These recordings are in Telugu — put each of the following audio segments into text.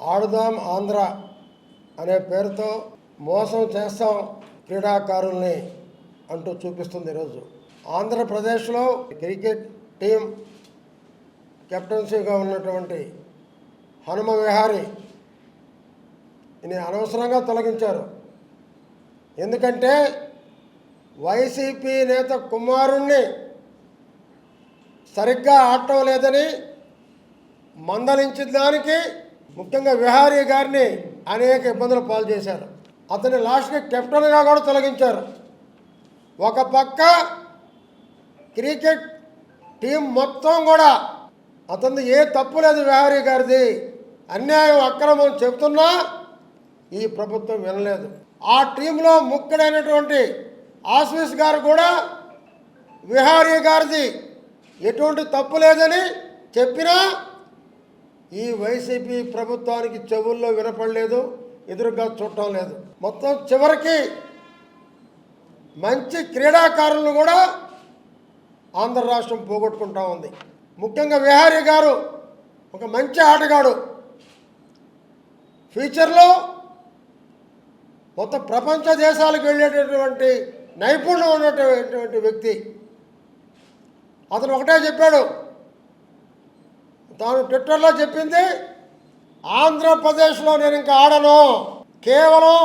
ఆడుదాం ఆంధ్ర అనే పేరుతో మోసం చేస్తాం క్రీడాకారుల్ని అంటూ చూపిస్తుంది ఈరోజు. ఆంధ్రప్రదేశ్లో క్రికెట్ టీం కెప్టెన్సీగా ఉన్నటువంటి హనుమ విహారీ ఈయన అనవసరంగా తొలగించారు. ఎందుకంటే వైసీపీ నేత కుమారుణ్ణి సరిగ్గా ఆడటం లేదని మందలించిన దానికి ముఖ్యంగా విహారీ గారిని అనేక ఇబ్బందులు పాలు చేశారు. అతని లాస్ట్కి కెప్టెన్గా కూడా తొలగించారు. ఒక పక్క క్రికెట్ టీం మొత్తం కూడా అతనిది ఏ తప్పు లేదు విహారీ గారిది. అన్యాయం అక్రమం చెబుతున్నా ఈ ప్రభుత్వం వినలేదు. ఆ టీంలో ముక్కడైనటువంటి ఆస్విస్ గారు కూడా విహారీ గారిది ఎటువంటి తప్పు లేదని చెప్పినా ఈ వైసీపీ ప్రభుత్వానికి చెవుల్లో వినపడలేదు ఎదురుగా చూడటం లేదు. మొత్తం చివరికి మంచి క్రీడాకారులను కూడా ఆంధ్ర రాష్ట్రం పోగొట్టుకుంటా ఉంది. ముఖ్యంగా విహారీ గారు ఒక మంచి ఆటగాడు. ఫ్యూచర్లో మొత్తం ప్రపంచ దేశాలకు వెళ్ళేటటువంటి నైపుణ్యం ఉన్నటువంటి వ్యక్తి. అతను ఒకటే చెప్పాడు తాను ట్విట్టర్లో చెప్పింది ఆంధ్రప్రదేశ్లో నేను ఇంకా ఆడను. కేవలం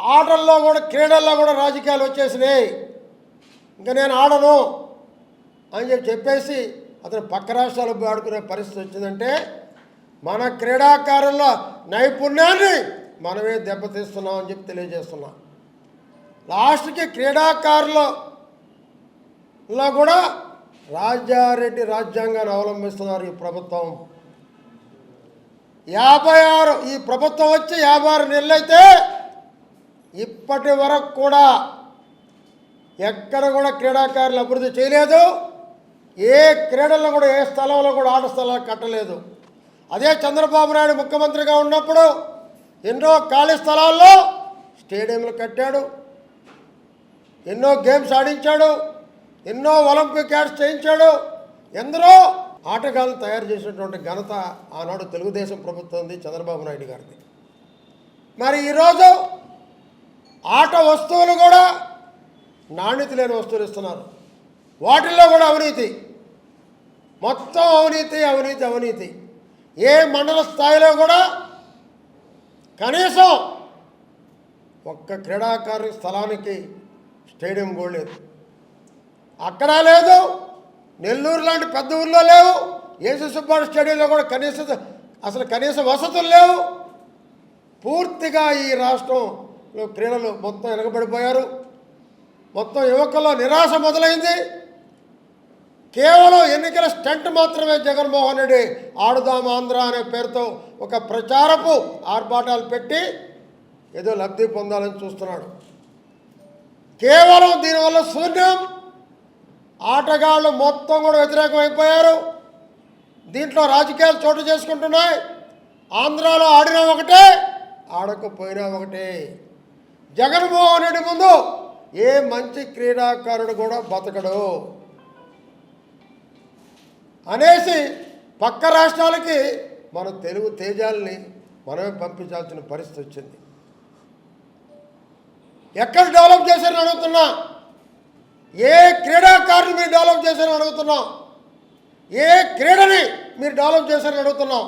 ఆటల్లో కూడా క్రీడల్లో కూడా రాజకీయాలు వచ్చేసినాయి. ఇంకా నేను ఆడను అని చెప్పి చెప్పేసి అతను పక్క రాష్ట్రాలకు పోయి ఆడుకునే పరిస్థితి వచ్చిందంటే మన క్రీడాకారుల నైపుణ్యాన్ని మనమే దెబ్బతీస్తున్నాం అని చెప్పి తెలియజేస్తున్నాం. లాస్ట్కి క్రీడాకారులలో కూడా రాజారెడ్డి రాజ్యాంగాన్ని అవలంబిస్తున్నారు ఈ ప్రభుత్వం. యాభై ఆరు ఈ ప్రభుత్వం వచ్చి యాభై ఆరు నెలలైతే ఇప్పటి వరకు కూడా ఎక్కడ కూడా క్రీడాకారులు అభివృద్ధి చేయలేదు. ఏ క్రీడల్లో కూడా ఏ స్థలంలో కూడా ఆట స్థలాలు కట్టలేదు. అదే చంద్రబాబు నాయుడు ముఖ్యమంత్రిగా ఉన్నప్పుడు ఎన్నో ఖాళీ స్థలాల్లో స్టేడియంలు కట్టాడు. ఎన్నో గేమ్స్ ఆడించాడు. ఎన్నో ఒలింపిక్ యాడ్స్ చేయించాడు. ఎందరో ఆటగాళ్ళను తయారు చేసినటువంటి ఘనత ఆనాడు తెలుగుదేశం ప్రభుత్వంది చంద్రబాబు నాయుడు గారిది. మరి ఈరోజు ఆట వస్తువులు కూడా నాణ్యత లేని వస్తువులు ఇస్తున్నారు. వాటిల్లో కూడా అవినీతి. మొత్తం అవినీతి అవినీతి అవినీతి. ఏ మండల స్థాయిలో కూడా కనీసం ఒక్క క్రీడాకారు స్థలానికి స్టేడియం కూడా లేదు. అక్కడ లేదు. నెల్లూరు లాంటి పెద్ద ఊర్లో లేవు. ఏసు సుబ్బాడు స్టేడియంలో కూడా కనీస అసలు కనీస వసతులు లేవు. పూర్తిగా ఈ రాష్ట్రంలో క్రీడలు మొత్తం వెనకబడిపోయారు మొత్తం యువకుల్లో నిరాశ మొదలైంది. కేవలం ఎన్నికల స్టంట్ మాత్రమే జగన్మోహన్ రెడ్డి ఆడుదాం ఆంధ్ర అనే పేరుతో ఒక ప్రచారపు ఆర్భాటాలు పెట్టి ఏదో లబ్ధి పొందాలని చూస్తున్నాడు. కేవలం దీనివల్ల శూన్యం. ఆటగాళ్ళు మొత్తం కూడా వ్యతిరేకం అయిపోయారు. దీంట్లో రాజకీయాలు చోటు చేసుకుంటున్నాయి. ఆంధ్రాలో ఆడినా ఒకటే ఆడకపోయినా ఒకటే. జగన్మోహన్ రెడ్డి ముందు ఏ మంచి క్రీడాకారుడు కూడా బతకడు. అనేసి పక్క రాష్ట్రాలకి మన తెలుగు తేజాలని మనమే పంపించాల్సిన పరిస్థితి వచ్చింది. ఎక్కడ డెవలప్ చేశారని అడుగుతున్నా ఏ క్రీడాకారుని మీరు డెవలప్ చేశారని అడుగుతున్నాం? ఏ క్రీడని మీరు డెవలప్ చేశారని అడుగుతున్నాం?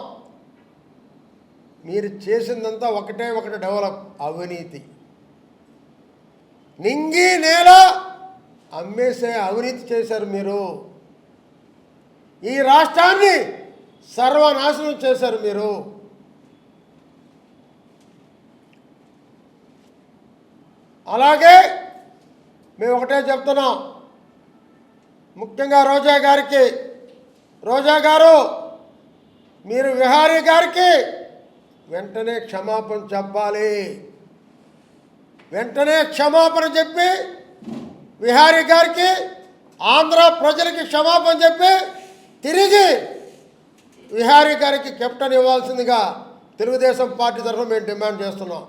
మీరు చేసిందంతా ఒకటే ఒకటి డెవలప్ అవినీతి. నింగి నేల అమ్మేసే అవినీతి చేశారు మీరు. ఈ రాష్ట్రాన్ని సర్వనాశనం చేశారు మీరు. అలాగే మేము ఒకటే చెప్తున్నాం. ముఖ్యంగా రోజా గారికి. రోజా గారు మీరు విహారీ గారికి వెంటనే క్షమాపణ చెప్పాలి. వెంటనే క్షమాపణ చెప్పి విహారీ గారికి ఆంధ్ర ప్రజలకి క్షమాపణ చెప్పి తిరిగి విహారీ గారికి కెప్టెన్ ఇవ్వాల్సిందిగా తెలుగుదేశం పార్టీ తరఫున మేము డిమాండ్ చేస్తున్నాం.